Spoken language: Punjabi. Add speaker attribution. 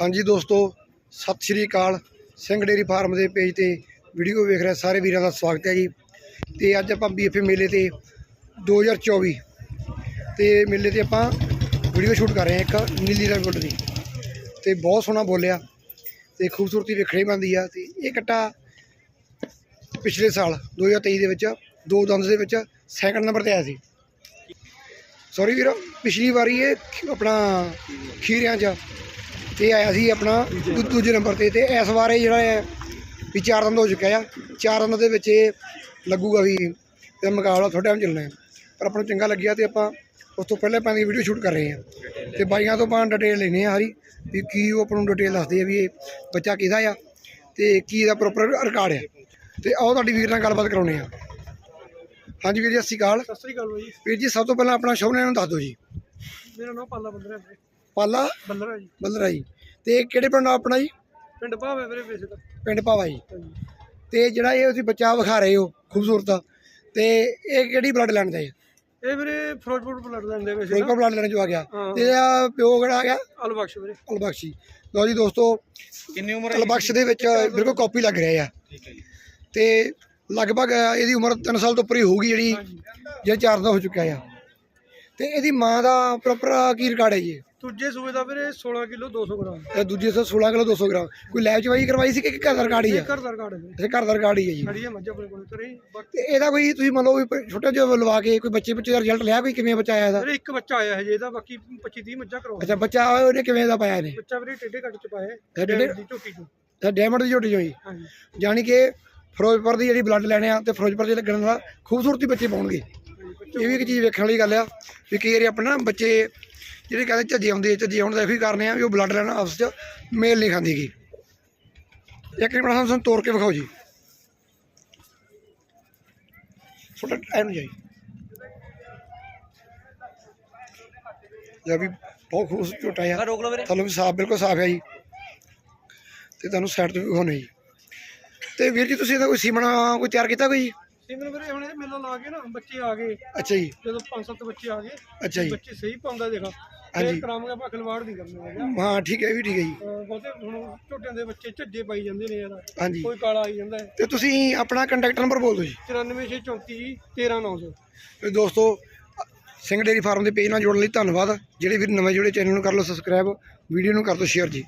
Speaker 1: ਹਾਂਜੀ ਦੋਸਤੋ, ਸਤਿ ਸ਼੍ਰੀ ਅਕਾਲ। ਸਿੰਘ ਡੇਰੀ ਫਾਰਮ ਦੇ ਪੇਜ ਤੇ ਵੀਡੀਓ ਵੇਖ ਰਹੇ ਸਾਰੇ ਵੀਰਾਂ ਦਾ ਸਵਾਗਤ ਹੈ ਜੀ। ਤੇ ਅੱਜ ਆਪਾਂ ਬੀਐਫਏ ਮੇਲੇ ਤੇ 2024 ਤੇ ਮੇਲੇ ਤੇ ਆਪਾਂ ਵੀਡੀਓ ਸ਼ੂਟ ਕਰ ਰਹੇ ਹਾਂ ਇੱਕ ਨੀਲੀ ਰੰਗੁੱਟ ਦੀ। ਤੇ ਬਹੁਤ ਸੋਹਣਾ ਬੋਲਿਆ ਤੇ ਖੂਬਸੂਰਤੀ ਵੇਖਣੀ ਬੰਦੀ ਆ ਤੇ ਇਹ ਕੱਟਾ ਪਿਛਲੇ ਸਾਲ 2023 ਦੇ ਵਿੱਚ, ਦੋ ਦੰਦ ਦੇ ਵਿੱਚ ਸੈਕੰਡ ਨੰਬਰ ਤੇ ਆਇਆ ਸੀ। ਸੌਰੀ ਵੀਰ, ਪਿਛਲੀ ਵਾਰੀ ਇਹ ਆਪਣਾ ਖੀਰਿਆਂ 'ਚ ਤੇ ਆਇਆ ਸੀ ਆਪਣਾ ਦੂ- ਦੂਜੇ ਨੰਬਰ ਤੇ ਤੇ ਇਸ ਵਾਰ ਇਹ ਜਿਹੜਾ ਹੈ ਵੀ ਚਾਰ ਦੰਦ ਹੋ ਚੁੱਕਿਆ ਆ। ਚਾਰ ਦੰਦ ਦੇ ਵਿੱਚ ਇਹ ਲੱਗੂਗਾ ਵੀ ਤੇ ਮੁਕਾਬਲਾ ਥੋੜਾ ਟਾਈਮ ਚੱਲਣਾ ਹੈ। ਪਰ ਆਪਾਂ ਨੂੰ ਚੰਗਾ ਲੱਗਿਆ ਤੇ ਆਪਾਂ ਉਸ ਤੋਂ ਪਹਿਲਾਂ ਆਪਾਂ ਦੀ ਵੀਡੀਓ ਸ਼ੂਟ ਕਰ ਰਹੇ ਹਾਂ। ਤੇ ਬਾਈਆਂ ਤੋਂ ਆਪਾਂ ਡਿਟੇਲ ਲੈਣੇ ਆ ਹਰੀ ਵੀ ਕੀ ਉਹ ਆਪਾਂ ਨੂੰ ਡਿਟੇਲ ਦੱਸਦੇ ਆ ਵੀ ਇਹ ਬੱਚਾ ਕਿਹਦਾ ਆ ਤੇ ਕੀ ਇਹਦਾ ਪ੍ਰੋਪਰ ਰਿਕਾਰਡ ਹੈ ਤੇ ਆਓ ਤੁਹਾਡੀ ਵੀਰ ਨਾਲ ਗੱਲਬਾਤ ਕਰਾਉਣੇ ਆ ਹਾਂਜੀ ਵੀਰ ਜੀ ਸਤਿ ਸ਼੍ਰੀ ਅਕਾਲ।
Speaker 2: ਸਤਿ ਸ੍ਰੀ ਅਕਾਲ ਬਾਈ।
Speaker 1: ਵੀਰ ਜੀ ਸਭ ਤੋਂ ਪਹਿਲਾਂ ਆਪਣਾ ਸ਼ੁਭ ਨਾਮ ਦੱਸ ਦਿਓ ਜੀ।
Speaker 2: ਮੇਰਾ ਨਾਮ ਪਾਲਾ ਬੰਦਰਾ ਹੈ।
Speaker 1: ਪਾਲਾ?
Speaker 2: ਬੰਦਰਾ ਜੀ।
Speaker 1: ਬੱਲਰਾ ਜੀ। ਤੇ ਕਿਹੜੇ ਪਿੰਡ ਆ ਆਪਣਾ ਜੀ?
Speaker 2: ਪਿੰਡ ਭਾਵੇ ਵੀਰੇ ਵੈਸੇ ਤਾਂ
Speaker 1: ਪਿੰਡ ਭਾਵਾ ਜੀ।
Speaker 2: ਹਾਂਜੀ।
Speaker 1: ਤੇ ਜਿਹੜਾ ਇਹ ਤੁਸੀਂ ਬੱਚਾ ਵਿਖਾ ਰਹੇ ਹੋ ਖੂਬਸੂਰਤ ਤੇ ਇਹ ਕਿਹੜੀ ਬਲੱਡ ਲਾਈਨ ਦਾ ਹੈ
Speaker 2: ਇਹ ਵੀਰੇ ਫਿਰੋਜ਼ਪੁਰ ਬਲੱਡ ਲੈਂਦੇ ਵੈਸੇ
Speaker 1: ਫਿਰੋਜ਼ਪੁਰ ਬਲੱਡ ਲਾਈਨ ਚੋਂ ਆ ਗਿਆ।
Speaker 2: ਹਾਂ।
Speaker 1: ਤੇ ਇਹਦਾ ਪਿਓ ਕਿਹੜਾ ਆ ਗਿਆ?
Speaker 2: ਅਲਬਖਸ਼ ਵੀਰੇ।
Speaker 1: ਅਲਬਖਸ਼ੀ ਲਓ ਜੀ ਦੋਸਤੋ
Speaker 3: ਕਿੰਨੀ ਉਮਰ
Speaker 1: ਅਲਬਖਸ਼ ਦੇ ਵਿੱਚ ਬਿਲਕੁਲ ਕਾਪੀ ਲੱਗ ਰਿਹਾ ਆ।
Speaker 3: ਠੀਕ ਹੈ ਜੀ।
Speaker 1: ਤੇ ਲਗਭਗ ਇਹਦੀ ਉਮਰ 3 ਸਾਲ ਤੋਂ ਉੱਪਰ ਹੀ ਹੋਊਗੀ ਜਿਹੜੀ ਜਿਹੜਾ ਚਾਰ ਦਾ ਹੋ ਚੁੱਕਿਆ ਆ। ਤੇ ਇਹਦੀ ਮਾਂ ਦਾ ਪ੍ਰੋਪਰ ਕੀ ਰਿਕਾਰਡ ਹੈ ਜੀ?
Speaker 2: ਦੂਜੇ ਸੂਬੇ ਦਾ ਵੀਰੇ 16 ਕਿਲੋ 200 ਗ੍ਰਾਮ।
Speaker 1: ਇਹ ਦੂਜੇ ਤੋਂ 16 ਕਿਲੋ 200 ਗ੍ਰਾਮ। ਕੋਈ ਲੈਬ ਚਵਾਈ ਕਰਵਾਈ ਸੀ ਕਿ ਘਰ ਦਾ ਰਿਕਾਰਡ ਹੀ ਆ?
Speaker 2: ਘਰ ਦਾ ਰਿਕਾਰਡ ਹੈ
Speaker 1: ਇਹ ਘਰ ਦਾ ਰਿਕਾਰਡ ਹੀ ਹੈ ਜੀ।
Speaker 2: ਖੜੀ ਹੈ ਮੱਝ ਆਪਣੇ ਕੋਲ
Speaker 1: ਤੇ ਇਹਦਾ ਕੋਈ ਤੁਸੀਂ ਮੰਨ ਲਓ ਵੀ ਛੋਟਾ ਜਿਹਾ ਲਵਾ ਕੇ ਕੋਈ ਬੱਚੇ ਬੱਚੇ ਦਾ ਰਿਜ਼ਲਟ ਲਿਆ ਕੋਈ? ਕਿਵੇਂ ਬੱਚਾ ਆਇਆ ਇਹਦਾ?
Speaker 2: ਵੀਰੇ ਇੱਕ ਬੱਚਾ ਆਇਆ ਹੈ ਜੇ ਇਹਦਾ ਬਾਕੀ 25 30 ਮੱਝਾਂ ਕਰਵਾ
Speaker 1: ਅੱਛਾ ਬੱਚਾ ਉਹਨੇ ਕਿਵੇਂ ਦਾ ਪਾਇਆ ਇਹਨੇ?
Speaker 2: ਬੱਚਾ ਵੀਰੇ ਟੇਡੇ ਕੱਟ ਚ ਪਾਇਆ
Speaker 1: ਟੇਢੇ-
Speaker 2: ਦੀ ਝੋਟੀ ਤੋਂ
Speaker 1: ਤਾਂ ਡਾਇਮੰਡ ਦੀ ਝੋਟੀ ਹੋਈ
Speaker 2: ਹਾਂਜੀ।
Speaker 1: ਜਾਣੀ ਕਿ ਫਿਰੋਜ਼ਪੁਰ ਦੀ ਜਿਹੜੀ ਬਲੱਡ ਲੈਣੇ ਆ ਤੇ ਫਿਰੋਜ਼ਪੁਰ ਦੇ ਲੱਗਣ ਦਾ ਖੂਬਸੂਰਤੀ ਬੱਚੇ ਪਾਉਣਗੇ। ਇਹ ਵੀ ਇੱਕ ਚੀਜ਼ ਵੇਖਣ ਵਾਲੀ ਗੱਲ ਆ ਵੀ ਕਈ ਵਾਰੀ ਆਪਣਾ ਨਾ ਬੱਚੇ ਜਿਹੜੇ ਕਹਿੰਦੇ ਝੱਜੇ ਆਉਂਦੇ ਝੱਜੇ ਆਉਣ ਦਾ ਇਹੋ ਹੀ ਕਾਰਨ ਆ ਵੀ ਉਹ ਬਲੱਡ ਲੈਣ ਆਪਸ ਚ ਮੇਲ ਨਹੀਂ ਖਾਂਦੀ ਗੀ। ਇੱਕ ਮਿੰਟ ਸਾਨੂੰ ਤੋੜ ਕੇ ਵਿਖਾਓ ਜੀ। ਛੋਟਾ ਐਨ ਜਾਈ ਇਹ ਵੀ ਬਹੁਤ ਖੂਬਸੂਰਤ ਝੋਟਾ ਆ। ਤੁਹਾਨੂੰ ਵੀ ਸਾਫ਼ ਬਿਲਕੁਲ ਸਾਫ਼ ਹੈ ਜੀ। ਤੇ ਤੁਹਾਨੂੰ ਸਾਈਡ ਤੋਂ ਵੀ ਵਿਖਾਉਣੇ ਜੀ। ਤੇ ਵੀਰ ਜੀ ਤੁਸੀਂ ਇਹਦਾ ਕੋਈ ਸੀਮਣਾ ਕੋਈ ਤਿਆਰ ਕੀਤਾ ਕੋਈ ਜੀ?
Speaker 2: ਵੀਰੇ ਹੁਣ ਇਹ ਮੇਲਾ ਲਾ ਕੇ ਨਾ ਬੱਚੇ ਆ ਗਏ।
Speaker 1: ਅੱਛਾ ਜੀ।
Speaker 2: ਜਦੋਂ ਪੰਜ ਸੱਤ ਬੱਚੇ ਆ ਗਏ
Speaker 1: ਅੱਛਾ ਜੀ।
Speaker 2: ਬੱਚੇ ਸਹੀ ਪਾਉਂਦਾ ਦੇਖਾ।
Speaker 1: ਹਾਂਜੀ।
Speaker 2: ਇਹ ਕਰਾਵਾਂਗੇ ਆਪਾਂ ਖਿਲਵਾੜ ਨਹੀਂ ਕਰਨਾ ਹੈਗਾ।
Speaker 1: ਹਾਂ ਠੀਕ ਹੈ ਇਹ ਵੀ ਠੀਕ ਹੈ ਜੀ।
Speaker 2: ਅਹ ਬਹੁਤੇ ਹੁਣ ਝੋਟਿਆਂ ਦੇ ਬੱਚੇ ਝੱਜੇ ਪਾਈ ਜਾਂਦੇ ਨੇ ਯਾਰ।
Speaker 1: ਹਾਂਜੀ।
Speaker 2: ਕੋਈ ਕਾਲਾ ਆਈ ਜਾਂਦਾ ਹੈ।
Speaker 1: ਤੇ ਤੁਸੀਂ ਆਪਣਾ ਕੰਟੈਕਟ ਨੰਬਰ ਬੋਲ ਦਿਓ ਜੀ।
Speaker 2: 94634 13900
Speaker 1: ਤੇ ਦੋਸਤੋ ਸਿੰਘ ਡੇਰੀ ਫਾਰਮ ਦੇ ਪੇਜ ਨਾਲ ਜੁੜਨ ਲਈ ਧੰਨਵਾਦ। ਜਿਹੜੇ ਵੀਰ ਨਵੇਂ ਜੁੜੇ ਚੈਨਲ ਨੂੰ ਕਰ ਲਓ ਸਬਸਕ੍ਰਾਈਬ ਵੀਡੀਓ ਨੂੰ ਕਰ ਦਿਓ ਸ਼ੇਅਰ ਜੀ।